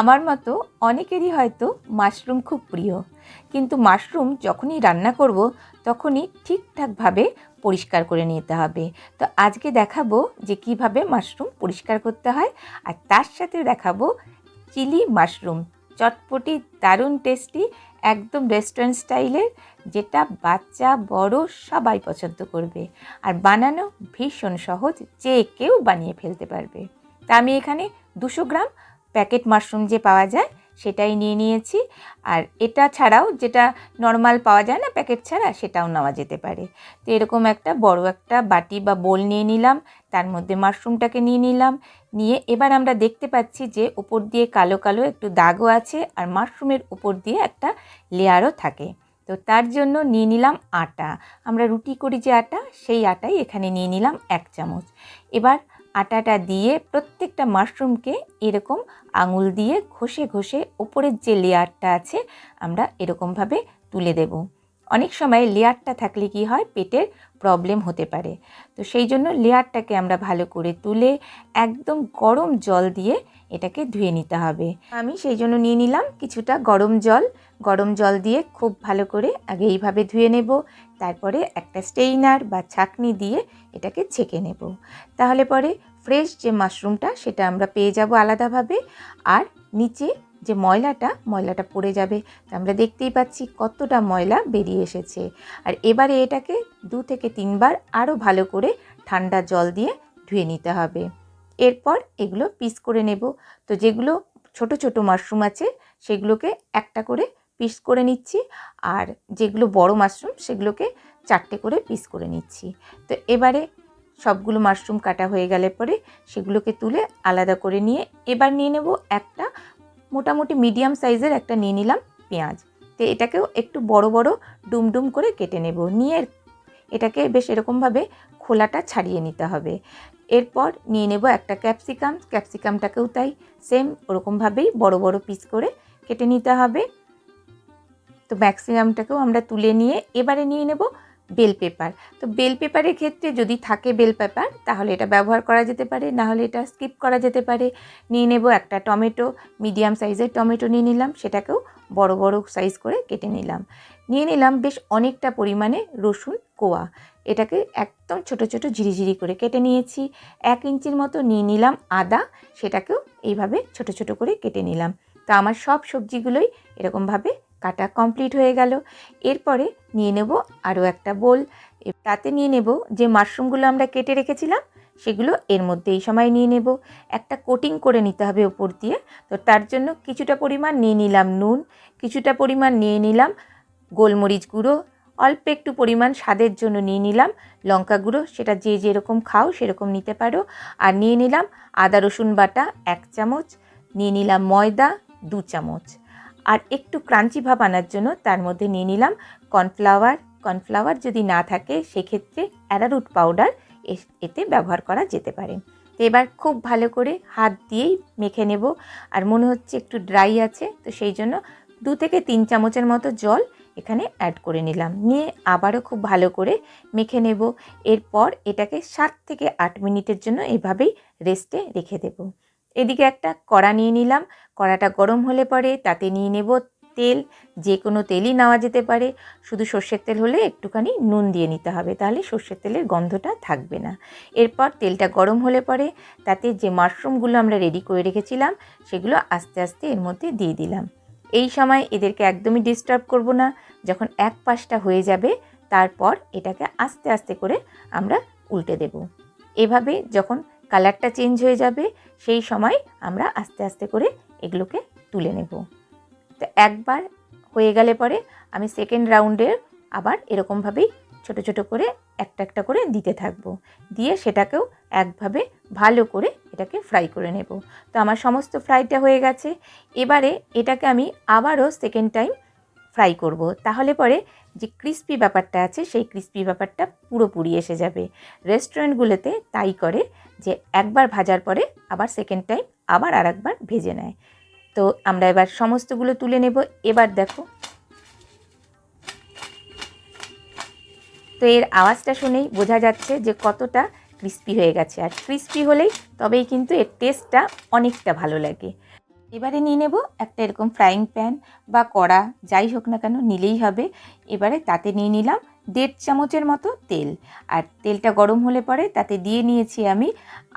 আমার মতো অনেকেরই হয়তো মাশরুম খুব প্রিয়। কিন্তু মাশরুম যখনই রান্না করব, তখনই ঠিকঠাকভাবে পরিষ্কার করে নিতে হবে। তো আজকে দেখাবো যে কীভাবে মাশরুম পরিষ্কার করতে হয়, আর তার সাথে দেখাবো চিলি মাশরুম। চটপটি, দারুণ টেস্টি, একদম রেস্টুরেন্ট স্টাইলের যেটা বাচ্চা, বড় সবাই পছন্দ করবে। আর বানানো ভীষণ সহজ, যে কেউ বানিয়ে ফেলতে পারবে। তা আমি এখানে দুশো গ্রাম প্যাকেট মাশরুম যে পাওয়া যায় সেটাই নিয়ে নিয়েছি। আর এটা ছাড়াও যেটা নর্মাল পাওয়া যায় না প্যাকেট ছাড়া সেটাও নেওয়া যেতে পারে। তো এরকম একটা বড় একটা বাটি বা বোল নিয়ে নিলাম, তার মধ্যে মাশরুমটাকে নিয়ে নিলাম, নিয়ে এবার আমরা দেখতে পাচ্ছি যে উপর দিয়ে কালো কালো একটু দাগও আছে আর মাশরুমের উপর দিয়ে একটা লেয়ারও থাকে। তো তার জন্য নিয়ে নিলাম আটা। আমরা রুটি করি যে আটা, সেই আটাই এখানে নিয়ে নিলাম এক চামচ। এবার আটাটা দিয়ে প্রত্যেকটা মাশরুমকে এরকম আঙুল দিয়ে ঘষে ঘষে ওপরের যে লেয়ারটা আছে, আমরা এরকমভাবে তুলে দেব। অনেক সময় লেয়ারটা থাকলে কি হয়, পেটের প্রবলেম হতে পারে। তো সেই জন্য লেয়ারটাকে আমরা ভালো করে তুলে একদম গরম জল দিয়ে এটাকে ধুয়ে নিতে হবে। আমি সেই জন্য নিয়ে নিলাম কিছুটা গরম জল। গরম জল দিয়ে খুব ভালো করে আগে এইভাবে ধুয়ে নেব, তারপরে একটা স্টেইনার বা ছাকনি দিয়ে এটাকে ছেঁকে নেব। তাহলে পরে ফ্রেশ যে মাশরুমটা সেটা আমরা পেয়ে যাব আলাদাভাবে। আর নিচে যে ময়লাটা ময়লাটা পড়ে যাবে, তো আমরা দেখতেই পাচ্ছি কতটা ময়লা বেরিয়ে এসেছে। আর এবারে এটাকে দু থেকে তিনবার আরও ভালো করে ঠান্ডা জল দিয়ে ধুয়ে নিতে হবে। এরপর এগুলো পিস করে নেব। তো যেগুলো ছোট ছোট মাশরুম আছে, সেগুলোকে একটা করে পিস করে নিচ্ছি। আর যেগুলো বড় মাশরুম সেগুলোকে চারটে করে পিস করে নিচ্ছি। তো এবারে সবগুলো মাশরুম কাটা হয়ে গেলে পরে সেগুলোকে তুলে আলাদা করে নিয়ে এবার নিয়ে নেব একটা মোটামুটি মিডিয়াম সাইজের একটা নিয়ে নিলাম পেঁয়াজ। তো এটাকেও একটু বড় বড় ডুমডুম করে কেটে নেব। নিয়ে এটাকে বেশ এরকমভাবে খোলাটা ছাড়িয়ে নিতে হবে। এরপর নিয়ে নেব একটা ক্যাপসিকাম ক্যাপসিকামটাকেও তাই সেম ওরকমভাবেই বড় বড় পিস করে কেটে নিতে হবে। তো ম্যাক্সিমামটাকেও আমরা তুলে নিয়ে এবারে নিয়ে নেব বেল পেপার। তো বেল পেপারের ক্ষেত্রে যদি থাকে বেল পেপার, তাহলে এটা ব্যবহার করা যেতে পারে, না হলে এটা স্কিপ করা যেতে পারে। নিয়ে নেব একটা টমেটো, মিডিয়াম সাইজের টমেটো নিয়ে নিলাম, সেটাকেও বড় বড় সাইজ করে কেটে নিলাম। নিয়ে নিলাম বেশ অনেকটা পরিমাণে রসুন কোয়া। এটাকে একদম ছোট ছোট ঝিরিঝিরি করে কেটে নিয়েছি। এক ইঞ্চির মতো নিয়ে নিলাম আদা, সেটাকেও এইভাবে ছোট ছোট করে কেটে নিলাম। তো আমার সব সবজিগুলোই এরকমভাবে কাটা কমপ্লিট হয়ে গেল। এরপরে নিয়ে নেব আরও একটা বোল। তাতে নিয়ে নেব যে মাশরুমগুলো আমরা কেটে রেখেছিলাম, সেগুলো এর মধ্যে এই সময় নিয়ে নেব। একটা কোটিং করে নিতে হবে ওপর দিয়ে। তো তার জন্য কিছুটা পরিমাণ নিয়ে নিলাম নুন, কিছুটা পরিমাণ নিয়ে নিলাম গোলমরিচ গুঁড়ো, অল্প একটু পরিমাণ স্বাদের জন্য নিয়ে নিলাম লঙ্কা গুঁড়ো, সেটা যে যেরকম খাও সেরকম নিতে পারো। আর নিয়ে নিলাম আদা রসুন বাটা এক চামচ, নিয়ে নিলাম ময়দা দু চামচ। আর একটু ক্রাঞ্চি ভাব আনার জন্য তার মধ্যে নিয়ে নিলাম কর্নফ্লাওয়ার। কর্নফ্লাওয়ার যদি না থাকে, সেক্ষেত্রে অ্যারারুট পাউডার এতে ব্যবহার করা যেতে পারে। তো এবার খুব ভালো করে হাত দিয়েই মেখে নেব। আর মনে হচ্ছে একটু ড্রাই আছে, তো সেই জন্য দু থেকে তিন চামচের মতো জল এখানে অ্যাড করে নিলাম। নিয়ে আবারও খুব ভালো করে মেখে নেব। এরপর এটাকে সাত থেকে আট মিনিটের জন্য এভাবেই রেস্টে রেখে দেব। এদিকে একটা কড়া নিয়ে নিলাম। কড়াটা গরম হলে পরে তাতে নিয়ে নেব তেল। যে কোনো তেলই নেওয়া যেতে পারে। শুধু সর্ষের তেল হলে একটুখানি নুন দিয়ে নিতে হবে, তাহলে সর্ষের তেলের গন্ধটা থাকবে না। এরপর তেলটা গরম হলে পরে তাতে যে মাশরুমগুলো আমরা রেডি করে রেখেছিলাম, সেগুলো আস্তে আস্তে এর মধ্যে দিয়ে দিলাম। এই সময় এদেরকে একদমই ডিস্টার্ব করব না। যখন এক পাশটা হয়ে যাবে, তারপর এটাকে আস্তে আস্তে করে আমরা উল্টে দেব। এভাবে যখন কালারটা চেঞ্জ হয়ে যাবে, সেই সময় আমরা আস্তে আস্তে করে এগুলোকে তুলে নেব। তো একবার হয়ে গেলে পরে আমি সেকেন্ড রাউন্ডের আবার এরকমভাবেই ছোট ছোট করে একটা একটা করে দিতে থাকব। দিয়ে সেটাকেও একভাবে ভালো করে এটাকে ফ্রাই করে নেব। তো আমার সমস্ত ফ্রাইটা হয়ে গেছে। এবারে এটাকে আমি আবারও সেকেন্ড টাইম ফ্রাই করব। তাহলে পরে যে ক্রিস্পি ব্যাপারটা আছে, সেই ক্রিস্পি ব্যাপারটা পুরোপুরি এসে যাবে। রেস্টুরেন্টগুলোতে তাই করে যে একবার ভাজার পরে আবার সেকেন্ড টাইম আবার আর একবার ভেজে নেয়। তো আমরা এবার সমস্তগুলো তুলে নেব। এবার দেখো। তো এর আওয়াজটা শুনেই বোঝা যাচ্ছে যে কতটা ক্রিস্পি হয়ে গেছে। আর ক্রিস্পি হলেই তবেই কিন্তু এর টেস্টটা অনেকটা ভালো লাগে। এবারে নিয়ে নেব একটা এরকম ফ্রাইং প্যান বা কড়া, যাই হোক না কেন নিলেই হবে। এবারে তাতে নিয়ে নিলাম দেড় চামচের মতো তেল। আর তেলটা গরম হলে পরে তাতে দিয়ে নিয়েছি আমি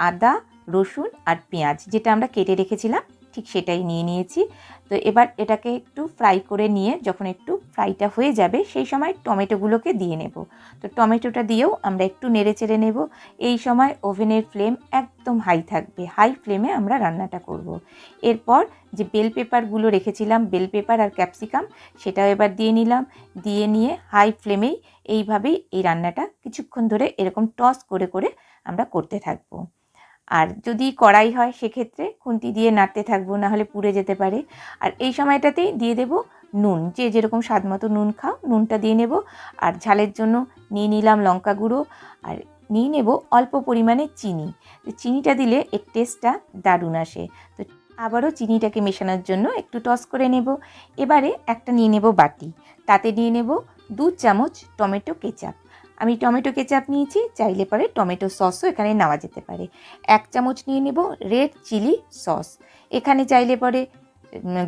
আদা, রসুন আর পেঁয়াজ, যেটা আমরা কেটে রেখেছিলাম। ঠিক সেটাই নিয়ে নিয়েছি। তো এবার এটাকে একটু ফ্রাই করে নিয়ে যখন একটু ফ্রাইটা হয়ে যাবে, সেই সময় টমেটোগুলোকে দিয়ে নেব। তো টমেটোটা দিয়েও আমরা একটু নেড়ে চেড়ে নেব। এই সময় ওভেনের ফ্লেম একদম হাই থাকবে। হাই ফ্লেমে আমরা রান্নাটা করব। এরপর যে বেল পেপারগুলো রেখেছিলাম বেল পেপার আর ক্যাপসিকাম সেটাও এবার দিয়ে নিলাম। দিয়ে নিয়ে হাই ফ্লেমেই এইভাবেই এই রান্নাটা কিছুক্ষণ ধরে এরকম টস করে করে আমরা করতে থাকব। আর যদি কড়াই হয়, সেক্ষেত্রে খুন্তি দিয়ে নাড়তে থাকব না হলে পুড়ে যেতে পারে। আর এই সময়টাতেই দিয়ে দেব নুন। যে যেরকম স্বাদ মতো নুন খাও, নুনটা দিয়ে নেব। আর ঝালের জন্য নিয়ে নিলাম লঙ্কা গুঁড়ো। আর নিয়ে নেব অল্প পরিমাণে চিনি। তো চিনিটা দিলে এর টেস্টটা দারুণ আসে। তো আবারও চিনিটাকে মেশানোর জন্য একটু টস করে নেব। এবারে একটা নিয়ে নেব বাটি। তাতে নিয়ে নেব দু চামচ টমেটো কেচাপ। আমি টমেটো কেচাপ নিয়েছি, চাইলে পরে টমেটো সসও এখানে নেওয়া যেতে পারে। এক চামচ নিয়ে নেব রেড চিলি সস। এখানে চাইলে পরে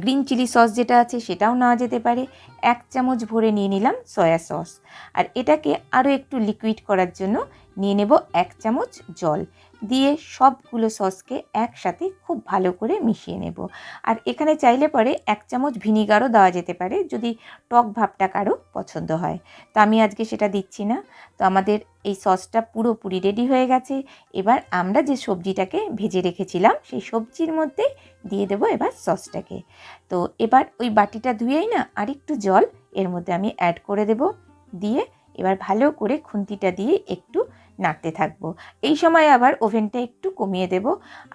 গ্রিন চিলি সস যেটা আছে সেটাও নেওয়া যেতে পারে। এক চামচ ভরে নিয়ে নিলাম সয়া সস। আর এটাকে আরও একটু লিকুইড করার জন্য নিয়ে নেব এক চামচ জল। দিয়ে সবগুলো সসকে একসাথে খুব ভালো করে মিশিয়ে নেব। আর এখানে চাইলে পরে এক চামচ ভিনিগারও দেওয়া যেতে পারে যদি টক ভাবটা কারও পছন্দ হয়। তো আমি আজকে সেটা দিচ্ছি না। তো আমাদের এই সসটা পুরোপুরি রেডি হয়ে গেছে। এবার আমরা যে সবজিটাকে ভেজে রেখেছিলাম, সেই সবজির মধ্যে দিয়ে দেবো এবার সসটাকে। তো এবার ওই বাটিটা ধুয়েই না আরেকটু জল এর মধ্যে আমি অ্যাড করে দেব। দিয়ে এবার ভালো করে খুন্তিটা দিয়ে একটু নাড়তে থাকব। এই সময় আবার ওভেনটা একটু কমিয়ে দেব।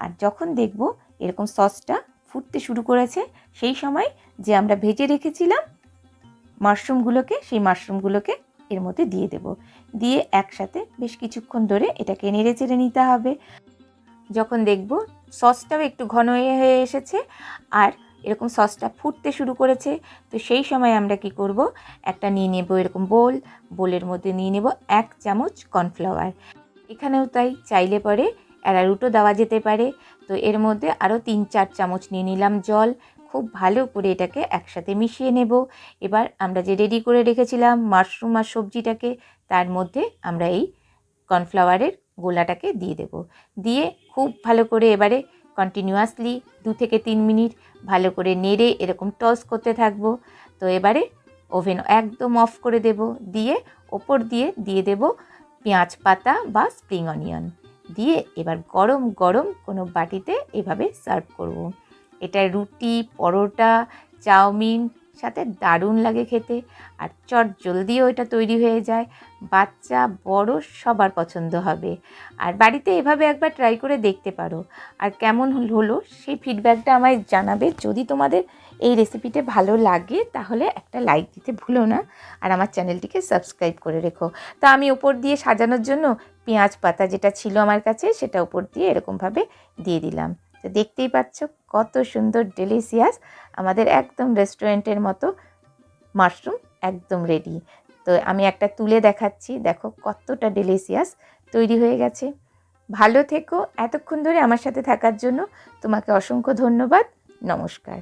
আর যখন দেখব এরকম সসটা ফুটতে শুরু করেছে, সেই সময় যে আমরা ভেজে রেখেছিলাম মাশরুমগুলোকে, সেই মাশরুমগুলোকে এর মধ্যে দিয়ে দেব। দিয়ে একসাথে বেশ কিছুক্ষণ ধরে এটাকে নেড়ে চেড়ে নিতে হবে। যখন দেখব সসটাও একটু ঘন হয়ে এসেছে, আর এরকম সসটা ফুটতে শুরু করেছে। তো সেই সময় আমরা কি করব? একটা নিয়ে নেব এরকম বোল, বোলের মধ্যে নিয়ে নেব এক চামচ কর্নফ্লাওয়ার। এখানেও তাই চাইলে পরে অ্যারারুটও দেওয়া যেতে পারে। তো এর মধ্যে আরও তিন চার চামচ নিয়ে নিলাম জল। খুব ভালো করে এটাকে একসাথে মিশিয়ে নেব। এবার আমরা যে রেডি করে রেখেছিলাম মাশরুম আর সবজিটাকে, তার মধ্যে আমরা এই কর্নফ্লাওয়ারের গোলাটাকে দিয়ে দেব। দিয়ে খুব ভালো করে এবারে কন্টিনিউয়াসলি দু থেকে তিন মিনিট ভালো করে নেড়ে এরকম টস করতে থাকব। তো এবারে ওভেন একদম অফ করে দেব। দিয়ে ওপর দিয়ে দিয়ে দেব পেঁয়াজ পাতা বা স্প্রিং অনিয়ন দিয়ে এবার গরম গরম কোনো বাটিতে এভাবে সার্ভ করব। এটা রুটি, পরোটা, চাউমিন সাথে দারুণ লাগে খেতে। আর চট জলদিও এটা তৈরি হয়ে যায়। বাচ্চা, বড়, সবার পছন্দ হবে। আর বাড়িতে এভাবে একবার ট্রাই করে দেখতে পারো। আর কেমন হলো সেই ফিডব্যাকটা আমায় জানাবে। যদি তোমাদের এই রেসিপিটা ভালো লাগে, তাহলে একটা লাইক দিতে ভুলো না। আর আমার চ্যানেলটিকে সাবস্ক্রাইব করে রেখো। তা আমি ওপর দিয়ে সাজানোর জন্য পেঁয়াজ পাতা যেটা ছিল আমার কাছে, সেটা উপর দিয়ে এরকমভাবে দিয়ে দিলাম। তো দেখতেই পাচ্ছ কত সুন্দর ডেলিসিয়াস আমাদের একদম রেস্টুরেন্টের মতো মাশরুম একদম রেডি তো আমি একটা তুলে দেখাচ্ছি, দেখো কতটা ডেলিসিয়াস তৈরি হয়ে গেছে। ভালো থেকো, এতক্ষণ ধরে আমার সাথে থাকার জন্য তোমাকে অসংখ্য ধন্যবাদ, নমস্কার।